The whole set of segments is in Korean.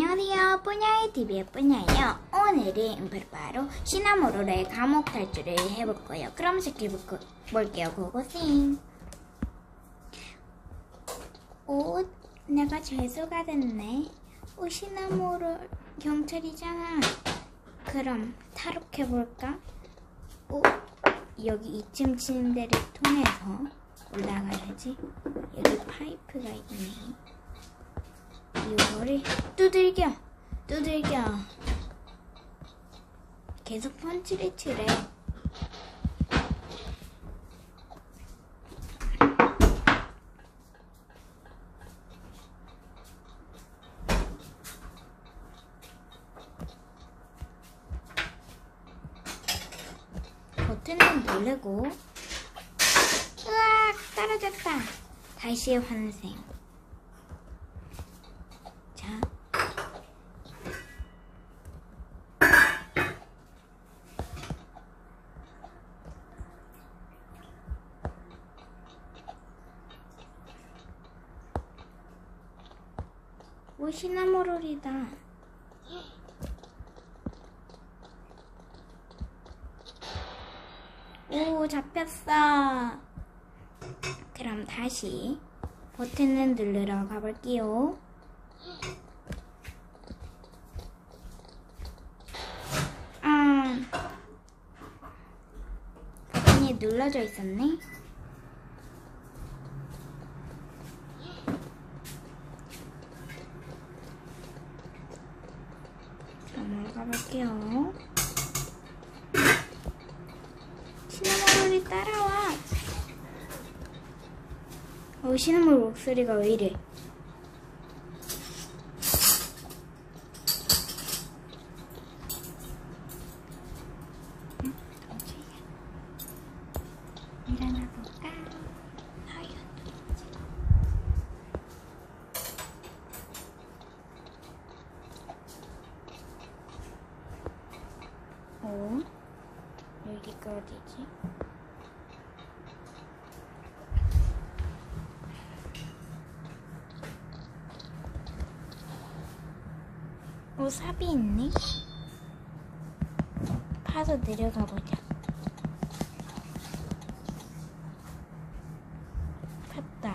안녕하세요. 뿌냐이 TV의 뿌냐예요. 오늘은 바로 시나모로의 감옥 탈출을 해볼 거예요. 그럼 시켜볼게요. 고고싱. 오, 내가 죄수가 됐네. 오, 시나모로 경찰이잖아. 그럼 탈옥해볼까? 오, 여기 2층 침대를 통해서 올라가야지. 여기 파이프가 있네. 이거를 두들겨 두들겨. 계속 펀치를 치래. 버튼을 누르고 으악 떨어졌다. 다시 환생 자 오 시나모롤이다. 오 잡혔어. 그럼 다시 버튼을 누르러 가볼게요. 아 버튼이 눌러져 있었네 그럼 가볼게요. 시나모롤이 따라와. 어, 시나모롤 목소리가 왜 이래 응? 어디야? 일어나 볼까? 아유, 어? 여기가 어디지? 어, 삽이 있네? 파서 내려가 보자. 팠다.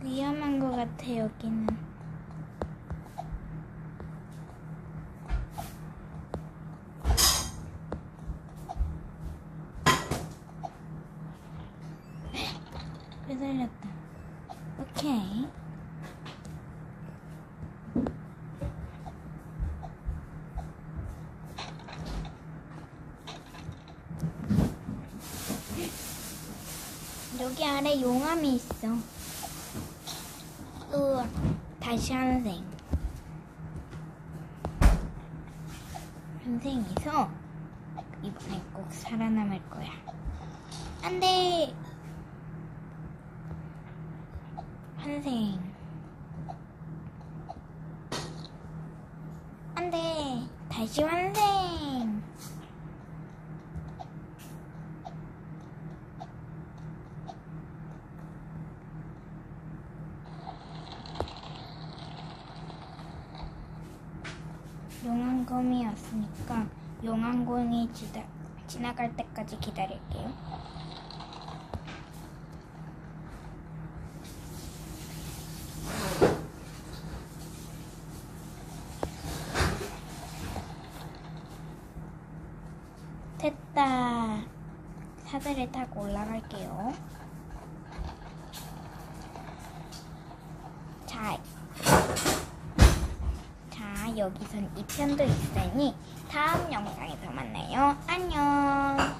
위험한 것 같아, 여기는. 빼달렸다. 오케이. 여기 아래 용암이 있어. 으, 다시 환생. 환생해서 이번엔 꼭 살아남을 거야. 안 돼! 환생. 안 돼! 다시 환생! 용암검이었으니까 용암공이 지나, 지나갈 때까지 기다릴게요. 됐다. 사다리를 타고 올라갈게요. 자, 자, 여기선 2편도 있으니 다음 영상에서 만나요. 안녕.